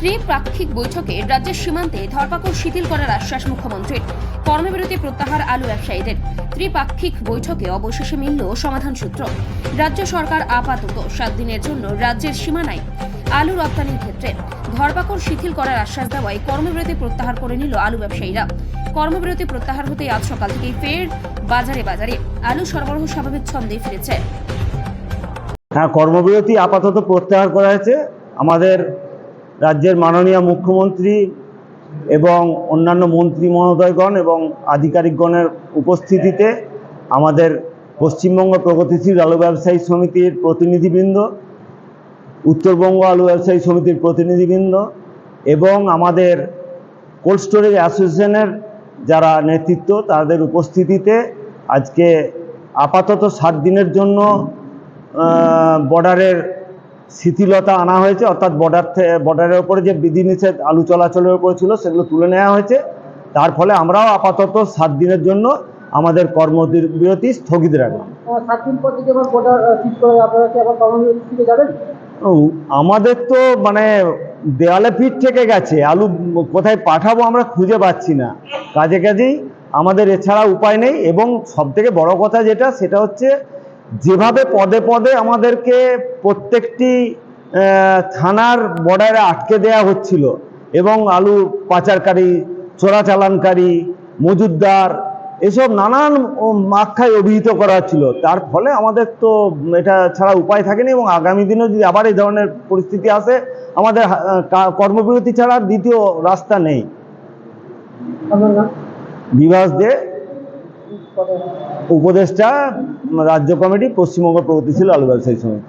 ত্রিপাক্ষিক বৈঠকে রাজ্যের সীমান্তে ধরপাকড় শিথিল করার আশ্বাস মুখ্যমন্ত্রীর। কর্মবিরতি প্রত্যাহার আলু ব্যবসায়ীদের। ত্রিপাক্ষিক বৈঠকে অবশেষে মিলল সমাধান সূত্র। রাজ্য সরকার আপাতত সাত দিনের জন্য রাজ্যের সীমানায় আলু রপ্তানির ক্ষেত্রে ধরপাকড় শিথিল করার আশ্বাস দেওয়ায় কর্মবিরতি প্রত্যাহার করে নিল আলু ব্যবসায়ীরা। কর্মবিরতি প্রত্যাহার হতে আজ সকাল থেকেই ফের বাজারে বাজারে আলু সরবরাহ স্বাভাবিক ছন্দে ফিরেছে। হ্যাঁ কর্মবিরতি আপাতত প্রত্যাহার করা হয়েছে। আমাদের রাজ্যের মাননীয় মুখ্যমন্ত্রী এবং অন্যান্য মন্ত্রী মহোদয়গণ এবং আধিকারিকগণের উপস্থিতিতে আমাদের পশ্চিমবঙ্গ প্রগতিশীল আলু ব্যবসায়ী সমিতির প্রতিনিধিবৃন্দ, উত্তরবঙ্গ আলু ব্যবসায়ী সমিতির প্রতিনিধিবৃন্দ এবং আমাদের কোল্ড স্টোরেজ অ্যাসোসিয়েশনের যারা নেতৃত্ব তাদের উপস্থিতিতে আজকে আপাতত সাত দিনের জন্য বর্ডারের শিথিলতা আনা হয়েছে অর্থাৎ বর্ডার বর্ডারের উপরে যে বিধিনিষেধ আলু চলাচলের উপরে ছিল সেগুলো তুলে নেওয়া হয়েছে। তার ফলে আমরাও আপাতত সাত দিনের জন্য আমাদের কর্মবিরতি স্থগিত রাখলাম। থেকে আমাদের তো মানে দেওয়ালে পিঠ থেকে গেছে আলু কোথায় পাঠাবো আমরা খুঁজে পাচ্ছি না। কাজে কাজেই আমাদের এছাড়া উপায় নেই এবং সবথেকে বড় কথা যেটা সেটা হচ্ছে যেভাবে পদে পদে আমাদেরকে প্রত্যেকটি থানার বর্ডারে আটকে দেয়া হচ্ছিল এবং আলু পাচারকারী চোরাচালানকারী মজুদদার এসব নানান আখ্যায় অভিহিত করা হচ্ছিল। তার ফলে আমাদের তো এটা ছাড়া উপায় থাকেনি এবং আগামী দিনেও যদি আবার এই ধরনের পরিস্থিতি আসে আমাদের কর্মবিরতি ছাড়া দ্বিতীয় রাস্তা নেই। বিভাস দে। উপদেষ্টা রাজ্য কমিটি পশ্চিমবঙ্গ প্রগতিশীল আলু ব্যবসায়ী সমিতি।